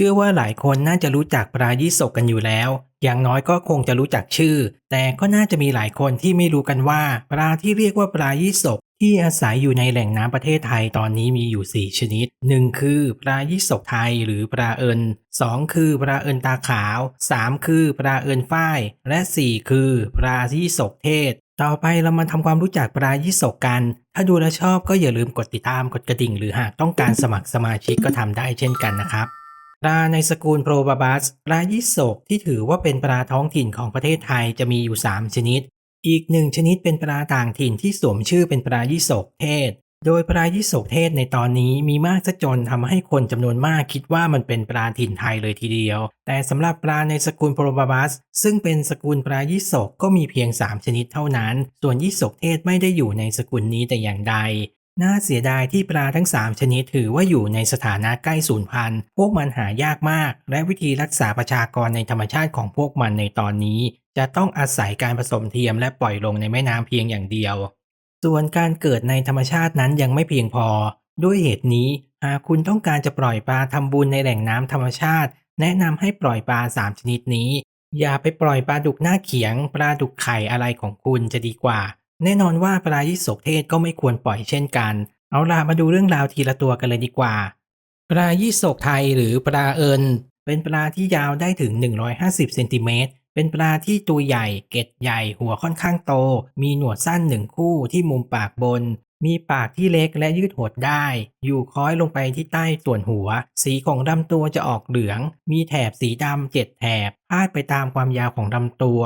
ชื่อว่าหลายคนน่าจะรู้จักปลายี่สกกันอยู่แล้ว อย่างน้อยก็คงจะรู้จักชื่อ แต่ก็น่าจะมีหลายคนที่ไม่รู้กันว่า ปลาที่เรียกว่าปลายี่สกที่อาศัยอยู่ในแหล่งน้ำประเทศไทยตอนนี้มีอยู่ 4 ชนิด 1 คือปลายี่สกไทยหรือปลาเอิน2คือปลาเอินตาขาว 3 คือปลาเอินฝ้าย และ 4 คือปลายี่สกเทศ ต่อไปเรามาทำความรู้จักปลายี่สกกัน ถ้าดูแลชอบก็อย่าลืมกดติดตามกดกระดิ่ง หรือหากต้องการสมัครสมาชิกก็ทำได้เช่นกันนะครับ ปลาในสกุลโปรบาบัสปลายี่สกที่ถือว่าเป็นปลาท้องถิ่นของประเทศไทยจะมีอยู่ 3 ชนิด อีกหนึ่งชนิดเป็นปลาต่างถิ่นที่สวมชื่อเป็นปลายี่สกเทศ โดยปลายี่สกเทศในตอนนี้มีมากซะจนทำให้คนจำนวนมากคิดว่ามันเป็นปลาถิ่นไทยเลยทีเดียว แต่สำหรับปลาในสกุลโปรบาบัส ซึ่งเป็นสกุลปลายี่สกก็มีเพียง 3 ชนิดเท่านั้น ส่วนยี่สกเทศไม่ได้อยู่ในสกุลนี้แต่อย่างใด น่าเสียดายที่ปลาทั้ง 3 ชนิดถือว่าอยู่ในสถานะใกล้สูญพันธุ์ พวกมันหายากมาก และวิธีรักษาประชากรในธรรมชาติของพวกมันในตอนนี้ จะต้องอาศัยการผสมเทียมและปล่อยลงในแม่น้ำเพียงอย่างเดียว ส่วนการเกิดในธรรมชาตินั้นยังไม่เพียงพอ ด้วยเหตุนี้หากคุณต้องการจะปล่อยปลาทำบุญในแหล่งน้ำธรรมชาติ แนะนำให้ปล่อยปลา 3 ชนิดนี้ อย่าไปปล่อยปลาดุกหน้าเขียง ปลาดุกไข่อะไรของคุณจะดีกว่า แน่นอนว่าปลายี่สกเทศก็ไม่ควรปล่อยเช่นกัน เอาล่ะมาดูเรื่องราวทีละตัวกันเลยดีกว่า ปลายี่สกไทยหรือปลาเอินเป็นปลาที่ยาวได้ถึง 150เซนติเมตรเป็นปลาที่ตัวใหญ่ เกล็ดใหญ่ หัวค่อนข้างโต มีหนวดสั้นหนึ่งคู่ที่มุมปากบน มีปากที่เล็กและยืดหดได้ อยู่คล้อยลงไปที่ใต้ส่วนหัว สีของลำตัวจะออกเหลือง มีแถบสีดำเจ็ดแถบพาดไปตามความยาวของลำตัว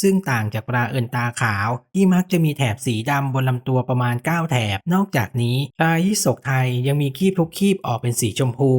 ซึ่งต่างจากปลาเอินตาขาวที่มักจะมีแถบสีดำบนลำตัวประมาณ 9 แถบ นอกจากนี้ปลายี่สกไทยยังมีคีบทุกคีบออกเป็นสีชมพู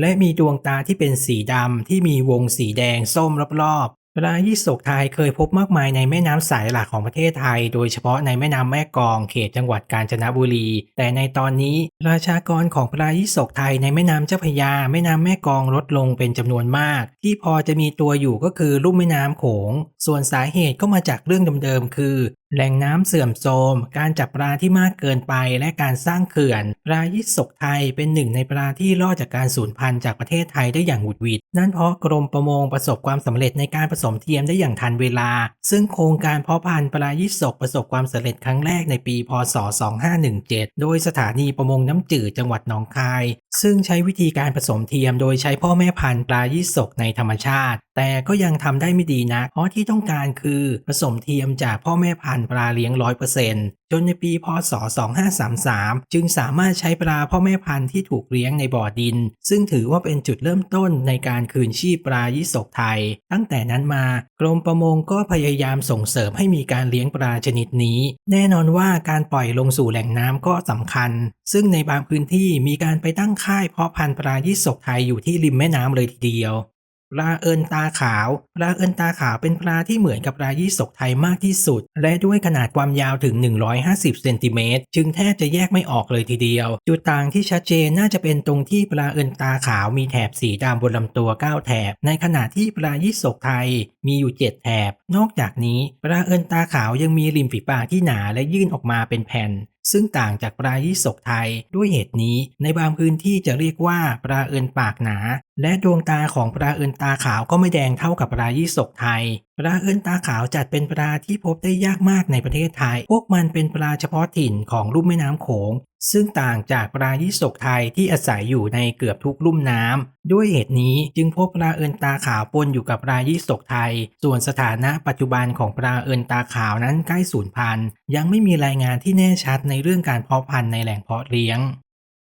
และมีดวงตาที่เป็นสีดำที่มีวงสีแดงส้มรอบ ปลายี่สกไทยเคยพบมากมายในแม่น้ำสายหลักของประเทศไทย โดยเฉพาะในแม่น้ำแม่กองเขตจังหวัดกาญจนบุรี แต่ในตอนนี้ราชากรของปลายี่สกไทยในแม่น้ำเจ้าพระยา แม่น้ำแม่กองลดลงเป็นจำนวนมาก ที่พอจะมีตัวอยู่ก็คือลุ่มแม่น้ำโขง ส่วนสาเหตุก็มาจากเรื่องเดิมๆคือ แหล่งน้ำเสื่อมโทรม การจับปลาที่มากเกินไปและการสร้างเขื่อน ปลายี่สกไทยเป็นหนึ่งในปลาที่รอดจากการสูญพันธุ์จากประเทศไทยได้อย่างหุดหวิด นั่นเพราะกรมประมงประสบความสำเร็จในการผสมเทียมได้อย่างทันเวลา ซึ่งโครงการเพาะพันธุ์ปลายี่สกประสบความสำเร็จครั้งแรกในปี พศ 2517 โดยสถานีประมงน้ำจืดจังหวัดหนองคาย ซึ่งใช้วิธีการผสมเทียมโดยใช้พ่อแม่พันธุ์ปลายี่สกในธรรมชาติ แต่ก็ยังทำได้ไม่ดีนะเพราะที่ต้องการคือผสมเทียมจากพ่อแม่พันธุ์ปลาเลี้ยงร้อยเปอร์เซนต์จนในปีพศ 2533 จึงสามารถใช้ปลาพ่อแม่พันธุ์ที่ถูกเลี้ยงในบ่อดิน ซึ่งถือว่าเป็นจุดเริ่มต้นในการคืนชีพปลายี่สกไทย ตั้งแต่นั้นมากรมประมงก็พยายามส่งเสริมให้มีการเลี้ยงปลาชนิดนี้ แน่นอนว่าการปล่อยลงสู่แหล่งน้ำก็สำคัญ ซึ่งในบางพื้นที่มีการไปตั้งค่ายเพาะพันธุ์ปลายี่สกไทยอยู่ที่ริมแม่น้ำเลยทีเดียว ปลาเอินตาขาว ปลาเอินตาขาวเป็นปลาที่เหมือนกับปลายี่สกไทยมากที่สุด และด้วยขนาดความยาวถึง 150เซนติเมตรจึงแทบจะแยกไม่ออกเลยทีเดียว จุดต่างที่ชัดเจนน่าจะเป็นตรงที่ปลาเอินตาขาวมีแถบสีดำบนลำตัว 9 แถบ ในขณะที่ปลายี่สกไทยมีอยู่ 7 แถบ นอกจากนี้ปลาเอินตาขาวยังมีริมฝีปากที่หนาและยื่นออกมาเป็นแผ่น ซึ่งต่างจากปลายี่สกไทยด้วยเหตุนี้ ในบางพื้นที่จะเรียกว่าปลาเอินปากหนา และดวงตาของปลาเอินตาขาวก็ไม่แดงเท่ากับปลายี่สกไทยปลาเอินตาขาวจัดเป็นปลาที่พบได้ยากมากในประเทศไทย พวกมันเป็นปลาเฉพาะถิ่นของลุ่มแม่น้ำโขง ซึ่งต่างจากปลายี่สกไทยที่อาศัยอยู่ในเกือบทุกลุ่มน้ำ ด้วยเหตุนี้จึงพบปลาเอินตาขาวปนอยู่กับปลายี่สกไทย ส่วนสถานะปัจจุบันของปลาเอินตาขาวนั้นใกล้สูญพันธุ์ ยังไม่มีรายงานที่แน่ชัดในเรื่องการเพาะพันธุ์ในแหล่งเพาะเลี้ยง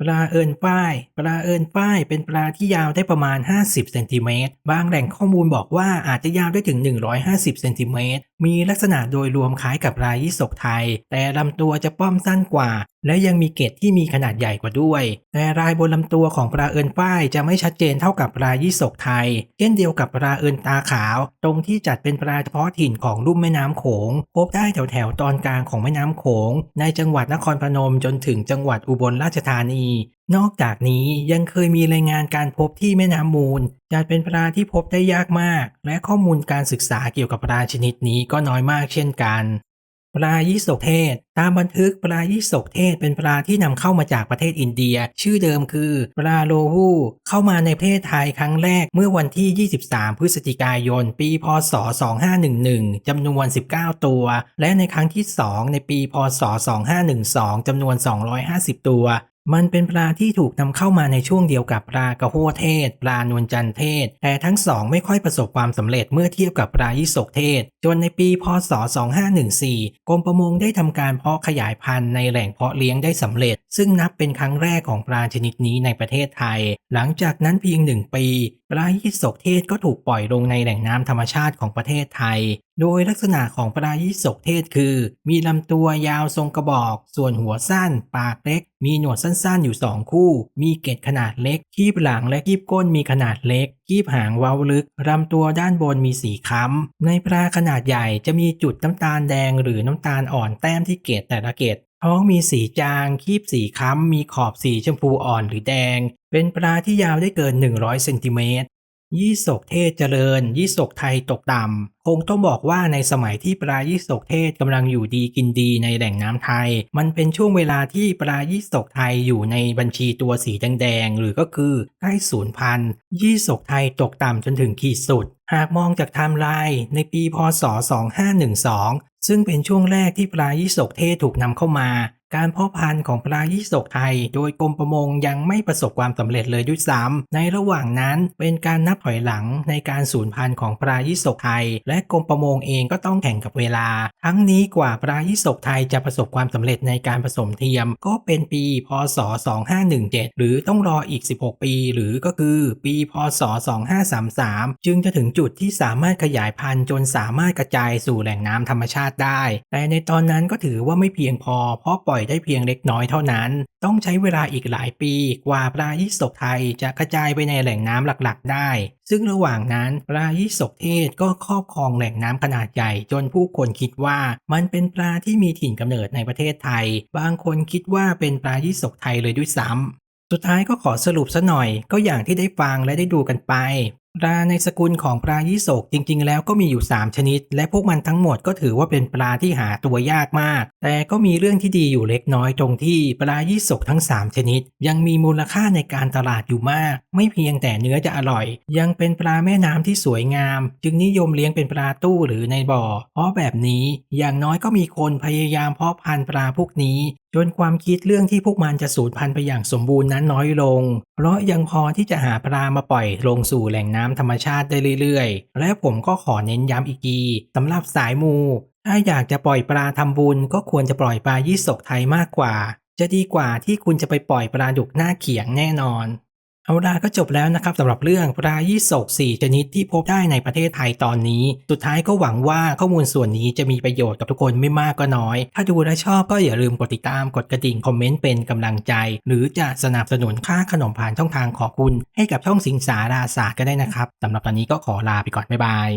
ปลาเอินป้าย ปลาเอินป้าย เป็นปลาที่ยาวได้ประมาณ 50 เซนติเมตร บางแหล่งข้อมูลบอกว่าอาจจะยาวได้ถึง 150 เซนติเมตร มีลักษณะโดยรวมคล้ายกับลายี่สกไทย แต่ลำตัวจะป้อมสั้นกว่า และยังมีเกล็ดที่มีขนาดใหญ่กว่าด้วย แต่รายบนลำตัวของปลาเอินป้ายจะไม่ชัดเจนเท่ากับปลายี่สกไทย เช่นเดียวกับปลาเอินตาขาว ตรงที่จัดเป็นปลาเฉพาะถิ่นของลุ่มแม่น้ำโขง พบได้แถวแถวๆตอนกลางของแม่น้ำโขง ในจังหวัดนครพนมจนถึงจังหวัดอุบลราชธานี นอกจากนี้ยังเคยมีรายงานการพบที่แม่น้ำมูลจัดเป็นปลาที่พบได้ยากมาก และข้อมูลการศึกษาเกี่ยวกับปลาชนิดนี้ก็น้อยมากเช่นกัน ปลายี่สกเทศ ตามบันทึกปลายี่สกเทศเป็นปลาที่นำเข้ามาจากประเทศอินเดีย ชื่อเดิมคือ ปลาโลฮูเข้ามาในประเทศไทยครั้งแรกเมื่อวันที่ 23 พฤศจิกายน ปี พศ 2511จำนวน 19 ตัว และในครั้งที่ 2 ในปี พศ 2512จำนวน 250 ตัว มันเป็นปลาที่ถูกนำเข้ามาในช่วงเดียวกับปลากระโหเทศ ปลานวลจันทร์เทศ แต่ทั้งสองไม่ค่อยประสบความสำเร็จเมื่อเทียบกับปลายี่สกเทศ จนในปีพศ 2514 กรมประมงได้ทำการเพาะขยายพันธุ์ในแหล่งเพาะเลี้ยงได้สำเร็จ ซึ่งนับเป็นครั้งแรกของปลาชนิดนี้ในประเทศไทย หลังจากนั้นเพียงหนึ่งปี ปลายี่สกเทศก็ถูกปล่อยลงในแหล่งน้ำธรรมชาติของประเทศไทย โดยลักษณะของปลายี่สกเทศคือ มีลำตัวยาวทรงกระบอก ส่วนหัวสั้น ปากเล็ก มีหนวดสั้นๆอยู่สองคู่ มีเกล็ดขนาดเล็ก คีบหลังและคีบก้นมีขนาดเล็ก คีบหางเว้าลึกลำตัวด้านบนมีสีค้ำในปลาขนาดใหญ่จะมีจุดน้ำตาลแดงหรือน้ำตาลอ่อนแต้มที่เกล็ดแต่ละเกล็ด ท้องมีสีจาง คีบสีค้ำ มีขอบสีชมพูอ่อนหรือแดง เป็นปลาที่ยาวได้เกิน 100 เซนติเมตร ยี่สกเทศเจริญ ยี่สกไทยตกต่ำ คงต้องบอกว่าในสมัยที่ปลายี่สกเทศกำลังอยู่ดีกินดีในแหล่งน้ำไทย มันเป็นช่วงเวลาที่ปลายี่สกไทยอยู่ในบัญชีตัวสีแดงๆ หรือก็คือใกล้สูญพัน ยี่สกไทยตกต่ำจนถึงขีดสุดหากมองจากไทม์ไลน์ในปีพศ 2512 ซึ่งเป็นช่วงแรกที่ปลายี่สกเทศถูกนำเข้ามา การเพาะพันธุ์ของปลายี่สกไทย โดยกรมประมงยังไม่ประสบความสำเร็จเลยด้วยซ้ำในระหว่างนั้นเป็นการนับถอยหลังในการสูญพันธุ์ของปลายี่สกไทย และกรมประมงเองก็ต้องแข่งกับเวลา ทั้งนี้กว่าปลายี่สกไทยจะประสบความสำเร็จในการผสมเทียม ก็เป็นปี พศ 2517 หรือต้องรออีก 16 ปี หรือก็คือปี พศ 2533 จึงจะถึงจุดที่สามารถขยายพันธุ์จนสามารถกระจายสู่แหล่งน้ำธรรมชาติได้ แต่ในตอนนั้นก็ถือว่าไม่เพียงพอเพราะปล่อยได้เพียงเล็กน้อยเท่านั้น ต้องใช้เวลาอีกหลายปีกว่าปลายี่สกไทยจะกระจายไปในแหล่งน้ำหลักๆ ได้ ซึ่งระหว่างนั้นปลายี่สกเทศก็ครอบครองแหล่งน้ำขนาดใหญ่จนผู้คนคิดว่ามันเป็นปลาที่มีถิ่นกำเนิดในประเทศไทย บางคนคิดว่าเป็นปลายี่สกไทยเลยด้วยซ้ำสุดท้ายก็ขอสรุปซะหน่อยก็อย่างที่ได้ฟังและได้ดูกันไป ปลาในสกุลของปลายี่สกจริง ๆ แล้วก็มีอยู่ 3 ชนิด และพวกมันทั้งหมดก็ถือว่าเป็นปลาที่หาตัวยากมาก แต่ก็มีเรื่องที่ดีอยู่เล็กน้อยตรงที่ปลายี่สกทั้ง 3 ชนิด ยังมีมูลค่าในการตลาดอยู่มาก ไม่เพียงแต่เนื้อจะอร่อย ยังเป็นปลาแม่น้ำที่สวยงาม จึงนิยมเลี้ยงเป็นปลาตู้หรือในบ่อ เพราะแบบนี้อย่างน้อยก็มีคนพยายามเพาะพันธุ์ปลาพวกนี้จนความคิดเรื่องที่พวกมันจะสูญพันธุ์ไปอย่างสมบูรณ์นั้นน้อยลง เพราะยังพอที่จะหาปลามาปล่อยลงสู่แหล่งน้ำน้ำธรรมชาติได้เรื่อยๆ และผมก็ขอเน้นย้ำอีกทีสำหรับสายมู ถ้าอยากจะปล่อยปลาทำบุญ ก็ควรจะปล่อยปลายี่สกไทยมากกว่า จะดีกว่าที่คุณจะไปปล่อยปลาดุกหน้าเขียงแน่นอน เอาล่ะก็จบแล้วนะครับสำหรับเรื่องปลายี่สก4ชนิดที่พบได้ในประเทศไทยตอนนี้ สุดท้ายก็หวังว่าข้อมูลส่วนนี้จะมีประโยชน์กับทุกคนไม่มากก็น้อย ถ้าดูและชอบก็อย่าลืมกดติดตามกดกระดิ่งคอมเมนต์เป็นกำลังใจ หรือจะสนับสนุนค่าขนมผ่านช่องทางขอคุณ ให้กับช่องสิงสาราศาสตร์ก็ได้นะครับสำหรับตอนนี้ก็ขอลาไปก่อนบ๊ายบาย